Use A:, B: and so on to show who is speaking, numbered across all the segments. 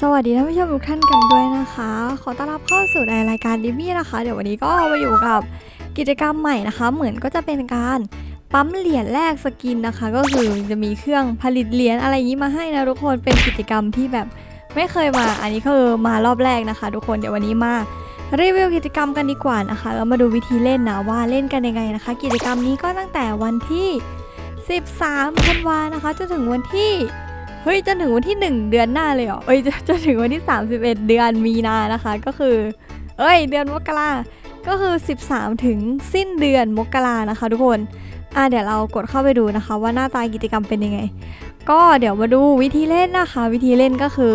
A: สวัสดีท่านผู้ชมทุกท่านกันด้วยนะคะ ขอต้อนรับเข้าสู่ในรายการดิมี่นะคะ เดี๋ยววันนี้ก็มาอยู่กับกิจกรรมใหม่นะคะ เหมือนก็จะเป็นการปั๊มเหรียญแลกสกินนะคะ ก็คือจะมีเครื่องผลิตเหรียญอะไรอย่างนี้มาให้นะทุกคนเป็นกิจกรรมที่แบบไม่เคยมา อันนี้คือมารอบแรกนะคะ ทุกคนเดี๋ยววันนี้มารีวิวกิจกรรมกันดีกว่านะคะแล้วมาดูวิธีเล่นนะว่าเล่นกันยังไงนะคะ กิจกรรมนี้ก็ตั้งแต่วันที่ 13ธันวานะคะจนถึงวันที่เฮ้ยจนถึงวันที่ 1 เดือนหน้าเลยเหรอเอ้ยจะจะถึงวันที่ 31 เดือนมีนานะคะ ก็คือ เอ้ย เดือนมกราก็คือ 13 ถึงสิ้นเดือนมกรานะคะ ทุกคนอะเดี๋ยวเรากดเข้าไปดูนะคะ ว่าหน้าตากิจกรรมเป็นยังไง ก็เดี๋ยวมาดูวิธีเล่นนะคะ วิธีเล่นก็คือ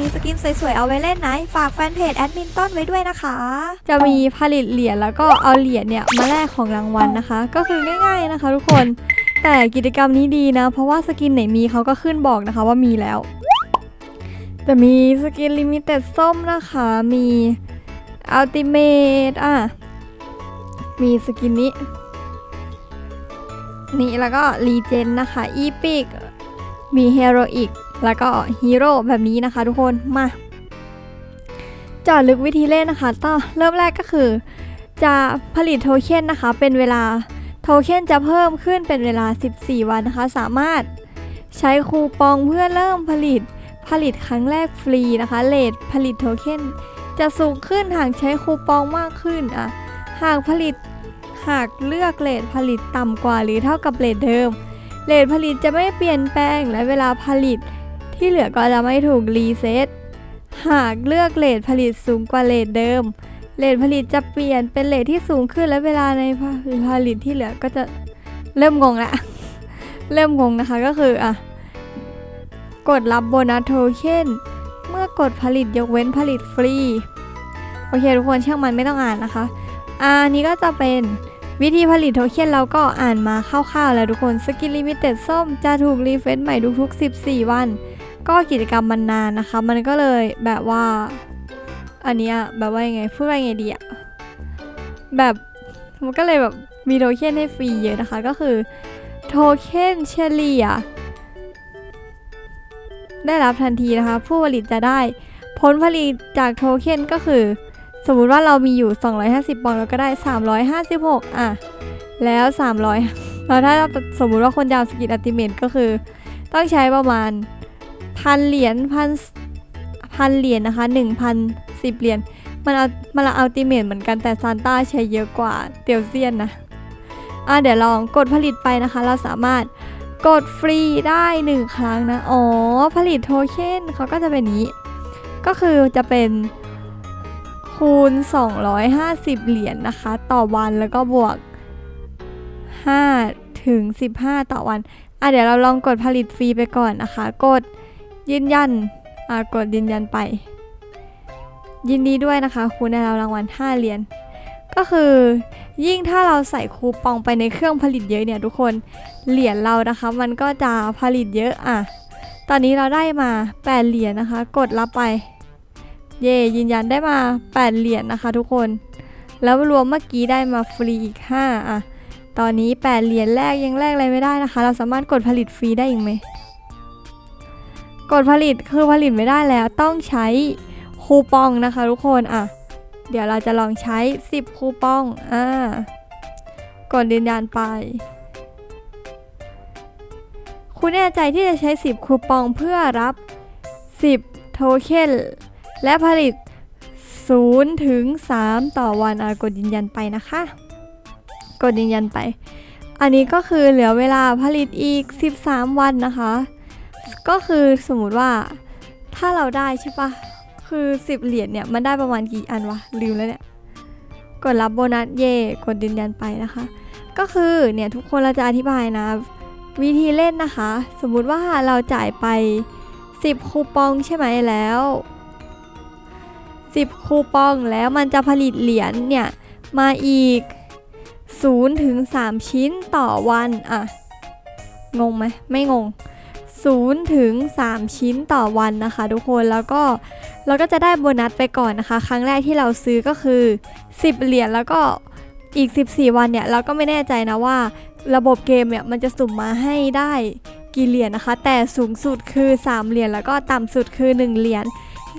A: มีสกินสวยๆเอาไว้เล่นนะฝากแฟนเพจแอดมินต้นไว้ด้วยนะคะ จะมีผลิตเหรียญแล้วก็เอาเหรียญเนี่ยมาแลกของรางวัลนะคะ ก็คือง่ายๆนะคะ ทุกคนแต่กิจกรรมนี้ดีนะ เพราะว่าสกินไหนมีเขาก็ขึ้นบอกนะคะว่ามีแล้ว แต่มีสกินลิมิเต็ดส้มนะคะมีอัลติเมทอะมีสกินนี้ นี่แล้วก็รีเจนนะคะ อีพิกมีเฮโรอีก แล้วก็ฮีโร่แบบนี้นะคะทุกคนมาจาะลึกวิธีเล่นนะคะต่อเริ่มแรกก็คือ จะผลิตโทเค็นนะคะ เป็นเวลาโทเค็นจะเพิ่มขึ้นเป็นเวลา 14 วันนะคะ สามารถใช้คูปองเพื่อเริ่มผลิตผลิตครั้งแรกฟรีนะคะเลทผลิตโทเค็นจะสูงขึ้นหากใช้คูปองมากขึ้นอะหากผลิตหากเลือกเลทผลิตต่ำกว่าหรือเท่ากับเลทเดิมเลทผลิตจะไม่เปลี่ยนแปลงและเวลาผลิต ที่เหลือก็จะไม่ถูกรีเซ็ตหากเลือกเลทผลิตสูงกว่าเลทเดิม เลทผลิตจะเปลี่ยนเป็นเลทที่สูงขึ้นและเวลาในผลิตที่เหลือก็จะเริ่มงงละ เริ่มงงนะคะก็คืออะกดรับโบนัสโทเค็นเมื่อกดผลิตยกเว้นผลิตฟรี โอเคทุกคนช่างมันไม่ต้องอ่านนะคะอันนี้ก็จะเป็นวิธีผลิตโทเค็นเราก็อ่านมาคร่าวๆแล้วทุกคนสกินลิมิเต็ดส้มจะถูกรีเฟซใหม่ทุกๆ 14 วัน ก็กิจกรรมมันนานนะคะ มันก็เลยแบบว่า อันนี้แบบว่ายังไงพูดว่ายังไงดีอะแบบมันก็เลยแบบมีโทเค็นให้ฟรีเยอะนะคะ ก็คือโทเค็นเฉลี่ยได้รับทันทีนะคะ ผู้ผลิตจะได้ผลผลิตจากโทเค็นก็คือ สมมุติว่าเรามีอยู่ 250ปอนด์เราก็ได้ 356 อะ แล้ว 300แล้วถ้าสมมุติว่าคนจะเอาสกินอัติเมทก็คือ ต้องใช้ประมาณ พันเหรียญพันพันเหรียญนะคะ1 0 0 0 10เหรียญมันเอามันอัลติเมทเหมือนกันแต่ซานต้าใช้เยอะกว่าเตียวเซียนนะอะเดี๋ยวลองกดผลิตไปนะคะ เราสามารถกดฟรีได้1ครั้งนะ อ๋อ ผลิตโทเค็นเขาก็จะเป็นนี้ ก็คือจะเป็นคูณ 250 เหรียญนะคะ ต่อวันแล้วก็บวก 5 ถึง 15 ต่อวัน อะเดี๋ยวเราลองกดผลิตฟรีไปก่อนนะคะ กด ยืนยันอะกดยืนยันไป ยินดีด้วยนะคะ คุณได้รับรางวัล 5 เหรียญก็คือยิ่งถ้าเราใส่คูปองไปในเครื่องผลิตเยอะเนี่ยทุกคนเหรียญเรานะคะ มันก็จะผลิตเยอะอะตอนนี้เราได้มา 8 เหรียญนะคะ กดรับไป เย่ยืนยันได้มา 8 เหรียญนะคะ ทุกคน แล้วรวมเมื่อกี้ได้มาฟรีอีก 5 อะ ตอนนี้ 8 เหรียญแรกยังแรกอะไรไม่ได้นะคะ เราสามารถกดผลิตฟรีได้อีกไหม กดผลิตคือผลิตไม่ได้แล้วต้องใช้คูปองนะคะทุกคนอะเดี๋ยวเราจะลองใช้ 10 คูปองอ่ากดยืนยันไป คุณแน่ใจที่จะใช้ 10 คูปองเพื่อรับ 10 โทเค็นและผลิต0ถึง3ต่อวันอะกดยืนยันไปนะคะ กดยืนยันไป อันนี้ก็คือเหลือเวลาผลิตอีก 13 วันนะคะ ก็คือสมมุติว่าถ้าเราได้ใช่ปะคือ 10 เหรียญเนี่ย มันได้ประมาณกี่อันวะ ลืมแล้วเนี่ย กดรับโบนัสเย่กดยืนยันไปนะคะ ก็คือเนี่ย ทุกคนเราจะอธิบายนะ วิธีเล่นนะคะ สมมุติว่าเราจ่ายไป 10 คูปองใช่ไหมแล้ว 10 คูปองแล้วมันจะผลิตเหรียญเนี่ย มาอีก0ถึง3ชิ้นต่อวัน อะ งงไหมไม่งง 0ถึง3 ชิ้นต่อวันนะคะ ทุกคนแล้วก็เราก็จะได้โบนัสไปก่อนนะคะ ครั้งแรกที่เราซื้อก็คือ 10 เหรียญแล้วก็อีก 14 วันเนี่ย เราก็ไม่แน่ใจนะว่า ระบบเกมเนี่ย มันจะสุ่มมาให้ได้กี่เหรียญนะคะ แต่สูงสุดคือ 3 เหรียญแล้วก็ต่ำสุดคือ 1 เหรียญ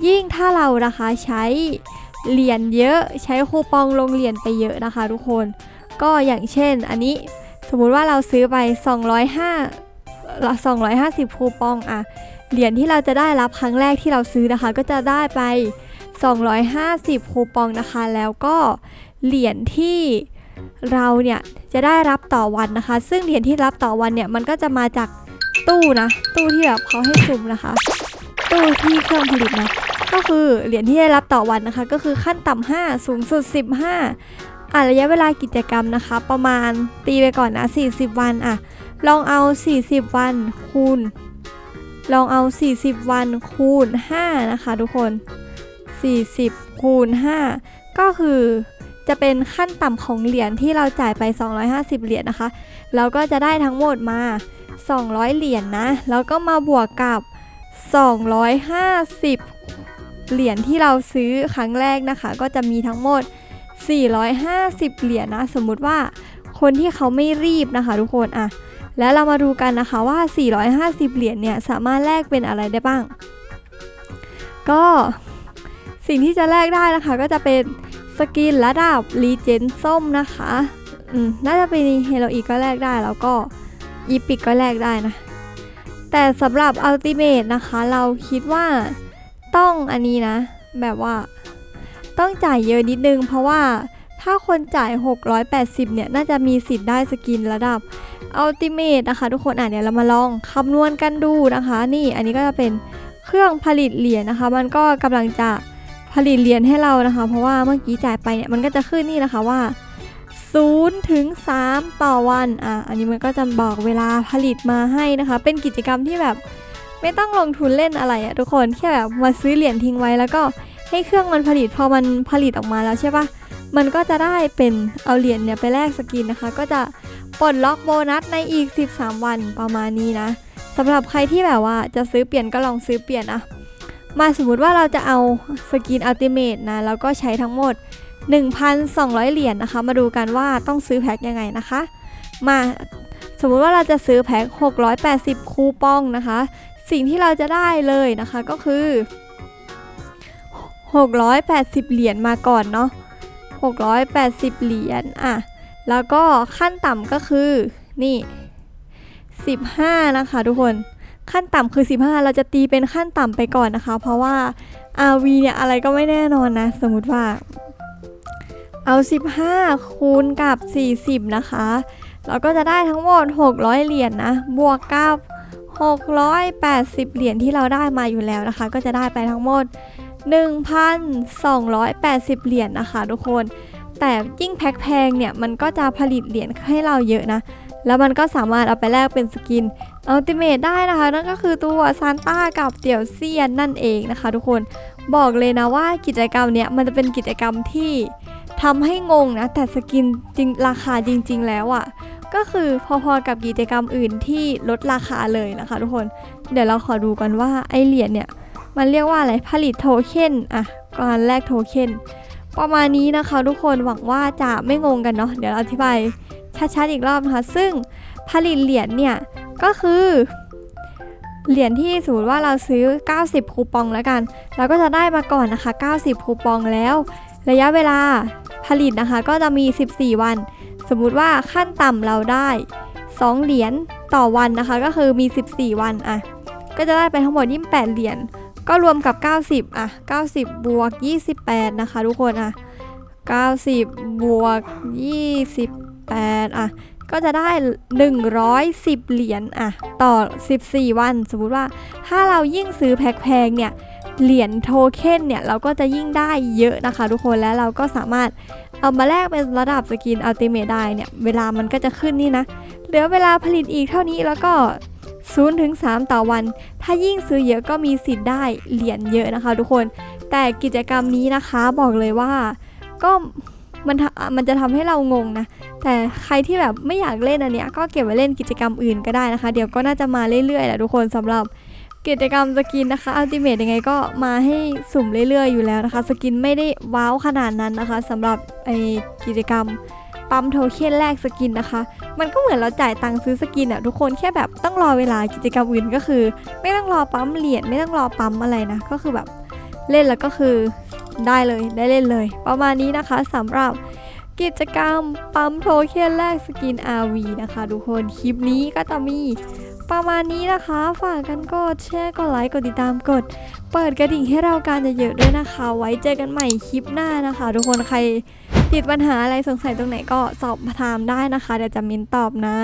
A: ยิ่งถ้าเรานะคะใช้เหรียญเยอะใช้คูปองลงเหรียญไปเยอะนะคะ ทุกคน ก็อย่างเช่นอันนี้สมมุติว่าเราซื้อไป 205 ละ250 คูปองอะเหรียญที่เราจะได้รับครั้งแรกที่เราซื้อนะคะ ก็จะได้ไป 250 คูปองนะคะ แล้วก็เหรียญที่เราเนี่ยจะได้รับต่อวันนะคะ ซึ่งเหรียญที่รับต่อวันเนี่ยมันก็จะมาจากตู้นะ ตู้ที่แบบเขาให้สุ่มนะคะ ตู้ที่เครื่องผลิตนะ ก็คือเหรียญที่ได้รับต่อวันนะคะ ก็คือขั้นต่ำ5สูงสุด 15อะระยะเวลากิจกรรมนะคะ ประมาณตีไปก่อนนะ 40 วันอะ ลองเอา 40 วันคูณ ลองเอา 40 วันคูณ 5 นะคะทุกคน 40 คูณ 5 ก็คือจะเป็นขั้นต่ำของเหรียญที่เราจ่ายไป 250 เหรียญนะคะ เราก็จะได้ทั้งหมดมา 200 เหรียญนะแล้วก็มาบวกกับ 250 เหรียญที่เราซื้อครั้งแรกนะคะ ก็จะมีทั้งหมด 450 เหรียญนะสมมุติว่าคนที่เขาไม่รีบนะคะ ทุกคนอะ แล้วเรามาดูกันนะคะว่า 450 เหรียญเนี่ยสามารถแลกเป็นอะไรได้บ้าง ก็สิ่งที่จะแลกได้นะคะก็จะเป็นสกินระดับรีเจนส้มนะคะอืมน่าจะเป็นเฮโรอีก็แลกได้แล้วก็อีพิกก็แลกได้นะ แต่สำหรับอัลติเมทนะคะ เราคิดว่าต้องอันนี้นะ แบบว่าต้องจ่ายเยอะนิดนึง เพราะว่าถ้าคนจ่าย 680 เนี่ย น่าจะมีสิทธิ์ได้สกินระดับ อัลติเมทนะคะ ทุกคนอะเนี่ยเรามาลองคำนวณกันดูนะคะ นี่อันนี้ก็จะเป็นเครื่องผลิตเหรียญนะคะ มันก็กำลังจะผลิตเหรียญให้เรานะคะ เพราะว่าเมื่อกี้จ่ายไปเนี่ยมันก็จะขึ้นนี่นะคะว่า0ถึง3ต่อวันอะอันนี้มันก็จะบอกเวลาผลิตมาให้นะคะ เป็นกิจกรรมที่แบบไม่ต้องลงทุนเล่นอะไรอะทุกคนแค่แบบมาซื้อเหรียญทิ้งไว้แล้วก็ให้เครื่องมันผลิตพอมันผลิตออกมาแล้วใช่ปะมันก็จะได้เป็นเอาเหรียญเนี่ยไปแลกสกินนะคะ ก็จะ ปลดล็อกโบนัสในอีก 13 วันประมาณนี้นะสำหรับใครที่แบบว่าจะซื้อเปลี่ยนก็ลองซื้อเปลี่ยนอะมาสมมุติว่าเราจะเอาสกินอัลติเมทนะแล้วก็ใช้ทั้งหมด 1,200 เหรียญนะคะ มาดูกันว่าต้องซื้อแพ็คยังไงนะคะ มาสมมุติว่าเราจะซื้อแพ็ค 680 คูปองนะคะ สิ่งที่เราจะได้เลยนะคะก็คือ 680 เหรียญมาก่อนเนาะ680 เหรียญอะ แล้วก็ขั้นต่ำก็คือนี่ 15 นะคะทุกคนขั้นต่ำคือ 15 เราจะตีเป็นขั้นต่ำไปก่อนนะคะ เพราะว่า RV เนี่ยอะไรก็ไม่แน่นอนนะ สมมุติว่า เอา 15 คูณกับ 40 นะคะ เราก็จะได้ทั้งหมด 600 เหรียญนนะบวกกับ680 เหรียญที่เราได้มาอยู่แล้วนะคะ ก็จะได้ไปทั้งหมด 1,280 เหรียญนะคะ ทุกคน แต่ยิ่งแพ็คแพงเนี่ยมันก็จะผลิตเหรียญให้เราเยอะนะ แล้วมันก็สามารถเอาไปแลกเป็นสกินอัลติเมทได้นะคะ นั่นก็คือตัวซานต้ากับเตี่ยวเซียนนั่นเองนะคะ ทุกคนบอกเลยนะว่ากิจกรรมเนี้ยมันจะเป็นกิจกรรมที่ทำให้งงนะ แต่สกินจริงราคาจริง ๆ แล้วอะ่ะก็คือพอๆกับกิจกรรมอื่นที่ลดราคาเลยนะคะ ทุกคน เดี๋ยวเราขอดูกันว่าไอเหรียญเนี่ยมันเรียกว่าอะไรผลิตโทเค็นอะการแลกโทเค็น ประมาณนี้นะคะทุกคนหวังว่าจะไม่งงกันเนาะเดี๋ยวอธิบายชัดๆอีกรอบนะคะ ซึ่งผลิตเหรียญเนี่ยก็คือเหรียญที่สมมติว่าเราซื้อ 90 คูปองแล้วกัน เราก็จะได้มาก่อนนะคะ 90 คูปองแล้ว ระยะเวลาผลิตนะคะ ก็จะมี 14 วัน สมมุติว่าขั้นต่ำเราได้ 2 เหรียญต่อวันนะคะ ก็คือมี 14 วันอะก็จะได้ไปทั้งหมด 28 เหรียญ ก็รวมกับ 90 อะ 90 บวก 28 นะคะ ทุกคนอะ 90 บวก 28 อะ ก็จะได้ 110 เหรียญอะ ต่อ 14 วัน สมมุติว่าถ้าเรายิ่งซื้อแพงๆเนี่ยเหรียญโทเค็นเนี่ยเราก็จะยิ่งได้เยอะนะคะ ทุกคนแล้วเราก็สามารถเอามาแลกเป็นระดับสกินอัลติเมทได้เนี่ย เวลามันก็จะขึ้นนี่นะ เหลือเวลาผลิตอีกเท่านี้แล้วก็ 0ถึง3ต่อวัน ถ้ายิ่งซื้อเยอะก็มีสิทธิ์ได้เหรียญเยอะนะคะ ทุกคน แต่กิจกรรมนี้นะคะบอกเลยว่าก็มันมันจะทำให้เรางงนะ แต่ใครที่แบบไม่อยากเล่นอันเนี้ยก็เก็บไว้เล่นกิจกรรมอื่นก็ได้นะคะ เดี๋ยวก็น่าจะมาเรื่อยๆแหละทุกคนสำหรับกิจกรรมสกินนะคะอัลติเมทยังไงก็มาให้สุ่มเรื่อยๆอยู่แล้วนะคะ สกินไม่ได้ว้าวขนาดนั้นนะคะสำหรับไอกิจกรรม ปั๊มโทเค็นแลกสกินนะคะ มันก็เหมือนเราจ่ายตังค์ซื้อสกินอะทุกคนแค่แบบต้องรอเวลากิจกรรมอื่นก็คือ ไม่ต้องรอปั๊มเหรียญไม่ต้องรอปั๊มอะไรนะ ก็คือแบบเล่นแล้วก็คือได้เลยได้เล่นเลย ประมาณนี้นะคะสำหรับกิจกรรมปั๊มโทเค็นแลกสกิน RV นะคะ ทุกคนคลิปนี้ก็จะมีประมาณนี้นะคะ ฝากกันกดแชร์กดไลค์กดติดตามกด เปิดกระดิ่งให้เราการจะเยอะด้วยนะคะ ไว้เจอกันใหม่คลิปหน้านะคะ ทุกคนใคร ติดปัญหาอะไรสงสัยตรงไหนก็สอบถามได้นะคะ เดี๋ยวจะมินตอบนะ